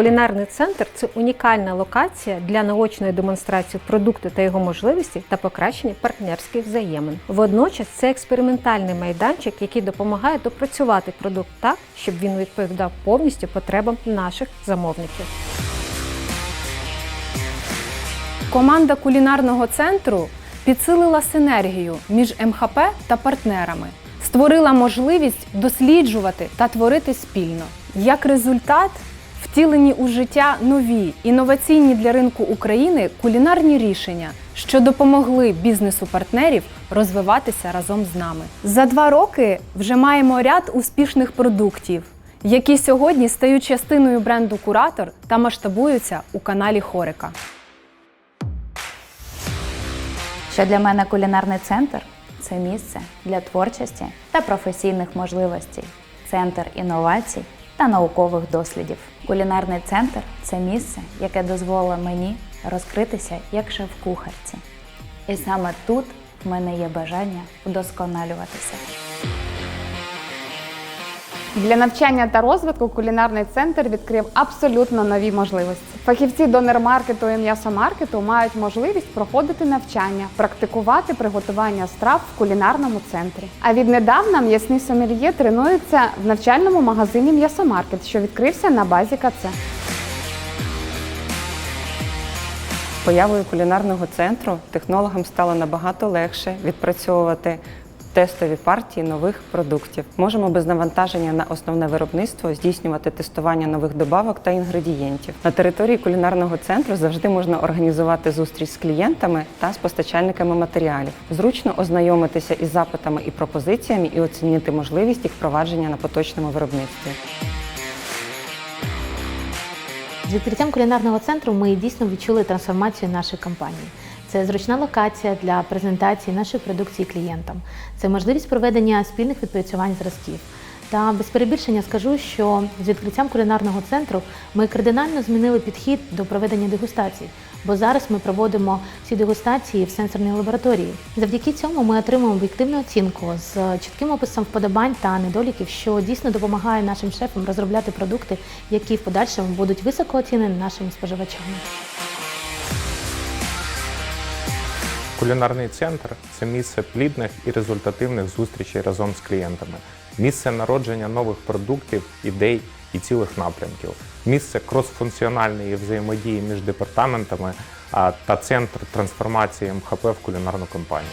Кулінарний центр це унікальна локація для наочної демонстрації продукту та його можливості та покращення партнерських взаємин. Водночас це експериментальний майданчик, який допомагає допрацювати продукт так, щоб він відповідав повністю потребам наших замовників. Команда кулінарного центру підсилила синергію між МХП та партнерами, створила можливість досліджувати та творити спільно. Як результат, втілені у життя нові інноваційні для ринку України кулінарні рішення, що допомогли бізнесу партнерів розвиватися разом з нами. За два роки вже маємо ряд успішних продуктів, які сьогодні стають частиною бренду Куратор та масштабуються у каналі Хорика. Що для мене кулінарний центр це місце для творчості та професійних можливостей, центр інновацій та наукових дослідів. Кулінарний центр це місце, яке дозволило мені розкритися як шеф-кухарці. І саме тут в мене є бажання вдосконалюватися. Для навчання та розвитку кулінарний центр відкрив абсолютно нові можливості. Фахівці донер-маркету і м'ясомаркету мають можливість проходити навчання, практикувати приготування страв в кулінарному центрі. А віднедавна м'ясний сомельє тренується в навчальному магазині М'ясомаркет, що відкрився на базі КЦ. Появою кулінарного центру технологам стало набагато легше відпрацьовувати тестові партії нових продуктів. Можемо без навантаження на основне виробництво здійснювати тестування нових добавок та інгредієнтів. На території кулінарного центру завжди можна організувати зустріч з клієнтами та з постачальниками матеріалів. Зручно ознайомитися із запитами і пропозиціями і оцінити можливість їх впровадження на поточному виробництві. З відкриттям кулінарного центру ми дійсно відчули трансформацію нашої компанії. Це зручна локація для презентації нашої продукції клієнтам. Це можливість проведення спільних відпрацювань зразків. Та без перебільшення скажу, що з відкриттям кулінарного центру ми кардинально змінили підхід до проведення дегустацій, бо зараз ми проводимо ці дегустації в сенсорній лабораторії. Завдяки цьому ми отримуємо об'єктивну оцінку з чітким описом вподобань та недоліків, що дійсно допомагає нашим шефам розробляти продукти, які в подальшому будуть високо оцінені нашими споживачами. Кулінарний центр це місце плідних і результативних зустрічей разом з клієнтами, місце народження нових продуктів, ідей і цілих напрямків, місце кросфункціональної взаємодії між департаментами та центр трансформації МХП в кулінарну компанію.